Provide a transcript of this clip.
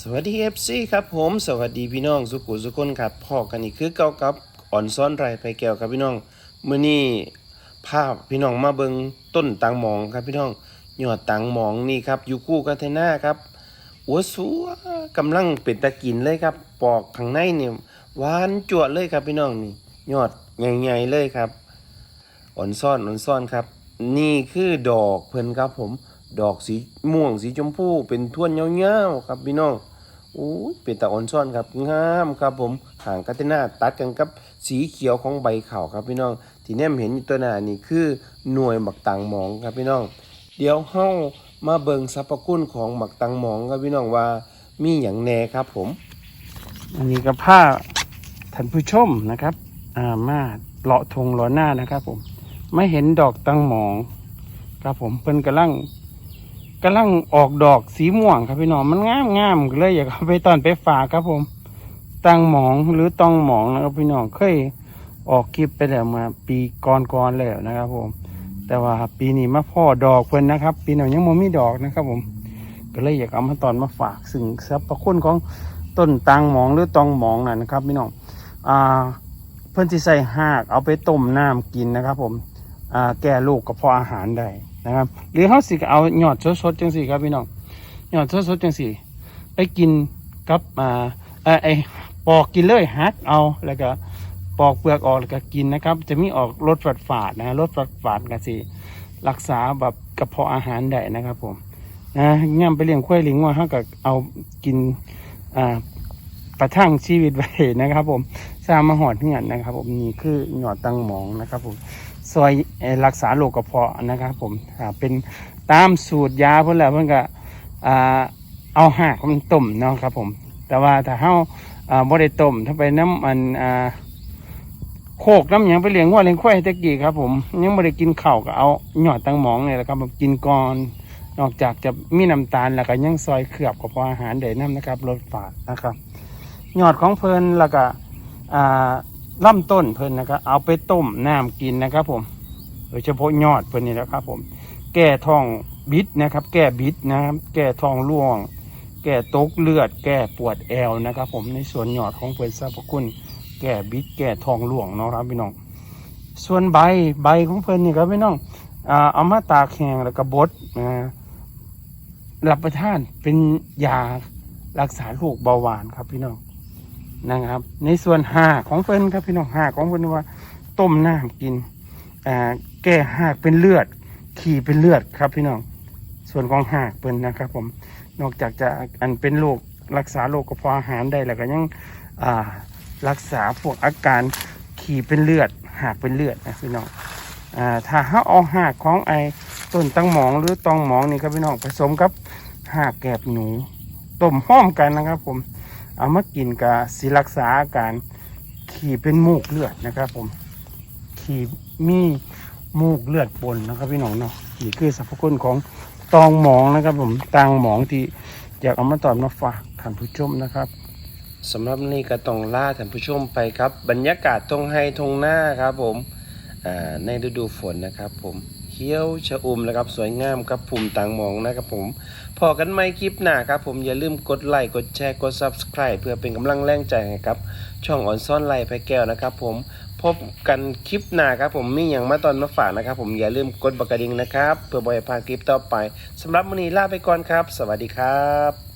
สวัสดีเอฟซีครับผมสวัสดีพี่น้องสุขุสุคนครับพ่อกันอีกคือเก่ากับอ่อนซ้อนไรไปแก้วครับพี่น้องเมื้อนี้ภาพพี่น้องมาเบิงต้นตังหมองครับพี่น้องยอดตังหมองนี่ครับอยู่คู่กับไทน่าครับหัวสัวกำลังเป็นตะกินเลยครับ ปอกข้างในเนี่ยหวานจวดเลยครับพี่น้องนี่ยอดใหญ่ๆเลยครับอ่อนซ่อนอ่อนซ่อนครับ นี่คือดอกเพิ่นครับผม ดอกสีม่วงสีชมพูเป็นท่วนยาวๆครับพี่น้องโอ้ยเป็นตาอ่อนซ่อนครับงามครับผมหางกัตนาตัดกันกับสีเขียวของใบขาวครับพี่น้อง ที่แนมเห็นอยู่ตัวหน้านี่คือหน่วยหมักตังหมองครับพี่น้อง เดี๋ยวเฮามาเบิงสรรพคุณของหมักตังหมองครับพี่น้องว่ามีอย่างแน่ครับผม อันนี้ก็ผ้าท่านผู้ชมนะครับอ่ามาเลาะทงเลาะหน้านะครับผม ไม่เห็นดอกตังหมอง ครับผมเพิ่นกำลัง กำลังออกดอกสีม่วงครับพี่น้องมันงามงามเลยอยากเอาไปตอนไปฝากครับผมตังหมองหรือตองหมองนะครับพี่น้องเคยออกคลิปไปแล้วมาปีก่อนๆแล้วนะครับผม แต่ว่าปีนี้มาพ่อดอกเพิ่นนะครับ ปีนี้ยังมมีดอกนะครับผม ก็เลยอยากเอามาตอนมาฝากซึ่งสรรพคุณของต้นตังหมองหรือตองหมองนั่นนะครับพี่น้องอ่าเพื่อนที่ใส่หากเอาไปต้มน้ำกินนะครับผม แก้โรคกระเพาะอาหารได้นะครับ หรือเขาสิก็เอาหยอดสดๆจังสี่ครับพี่น้องหยอดสดๆจังสี่ ไปกินกับอ่าเออไอปอกกินเลยฮักเอาแล้วก็ปอกเปลือกออกแล้วก็กินนะครับ จะมีออกรสฝาดฝาดนะรสฝาดฝาดกันสิรักษาแบบกระเพาะอาหารได้นะครับ ผมนะย่ำไปเลี้ยงควายลี้ยงวัวเขาก็เอากินอ่าประทังชีวิตไว้นะครับ ผมสร้างมาหอดเหือนนะครับ ผมนี่คือหยอดตังหมองนะครับ ผม ซอยรักษาโรคกระเพาะนะครับผมเป็นตามสูตรยาเพื่อนแหละเพื่อนก็เอาหากมันต้มเนาะครับผมแต่ว่าถ้าเฮาอ่าบ่ได้ต้มถ้าไปน้ำมันโคกน้ำหยังไปเลี้ยงวัวเลี้ยงควายตะกี้ครับผมยังบ่ได้กินข้าวก็เอาหยอดตังหมองเนี่ยแหละครับกินก่อนนอกจากจะมีน้ำตาลแล้วก็ยังซอยเคลือบกับพออาหารได้น้ำนะครับลดฝาดนะครับ หยอดของเพลินแล้วก็อ่า ล่ำต้นเพลินนะครับเอาไปต้มน้ำกินนะครับ ผมโดยเฉพาะยอดเพลินนี่แหละครับ ผม แก้ท้องบิดนะครับ แก้บิดนะครับ แก้ท้องร่วง แก้ตกเลือด แก้ปวดแอวนะครับ ผมในส่วนยอดของเพลินสรรพคุณ แก้บิด แก้ท้องร่วงเนาะครับพี่น้อง ส่วนใบใบของเพลินนี่ครับพี่น้องเอามาตากแห้งแล้วก็บดนะรับประทานเป็นยารักษาโรคเบาหวานครับพี่น้อง นะครับ ในส่วนหากของเฟินครับพี่น้องหากของเฟินว่า ต้มน้ำกินอ่าแก้หากเป็นเลือด ขี่เป็นเลือดครับพี่น้อง ส่วนของหากเป็นนะครับ ผมนอกจากจะอันเป็นโรครักษาโรคกระเพาะอาหารได้แล้วก็ยังอ่ารักษาพวกอาการขี่เป็นเลือด หากเป็นเลือดนะพี่น้องอ่าถ้าเขาเอาหากของไอต้นตังหมองหรือตองหมองนี่ครับพี่น้องผสมกับหากแกบหนูต้มห้อมกันนะครับ ผม เอามากินกับศิรักษาอาการขี่เป็นมูกเลือดนะครับผมขี่มีมูกเลือดปนนะครับพี่น้องเนาะนี่คือสรรพคุณของตองหมองนะครับ ผมตังหมองที่อยากเอามาตอนมาฝากท่านผู้ชมนะครับสำหรับนี่ก็ต้องล่าท่านผู้ชมไปครับ บรรยากาศตรงไฮทงหน้าครับผมในฤดูฝนนะครับผม ขียวชะอุ่มนะครับ สวยงามครับภูมิต่างมองนะครับผมพอกันไหมคลิปหน้าครับผมอย่าลืมกดไลค์กดแชร์กด Subscribe เพื่อเป็นกำลังแรงใจให้ครับ ช่องอ่อนซ่อนไลค์ไพแก้วนะครับผมพบกันคลิปหน้าครับผมมีอย่างมาตอนมาฝากนะครับ ผมอย่าลืมกดบักกระดิ่งนะครับ เพื่อบ่อยพลาดคลิปต่อไปสำหรับวันนี้ลาไปก่อนครับ สวัสดีครับ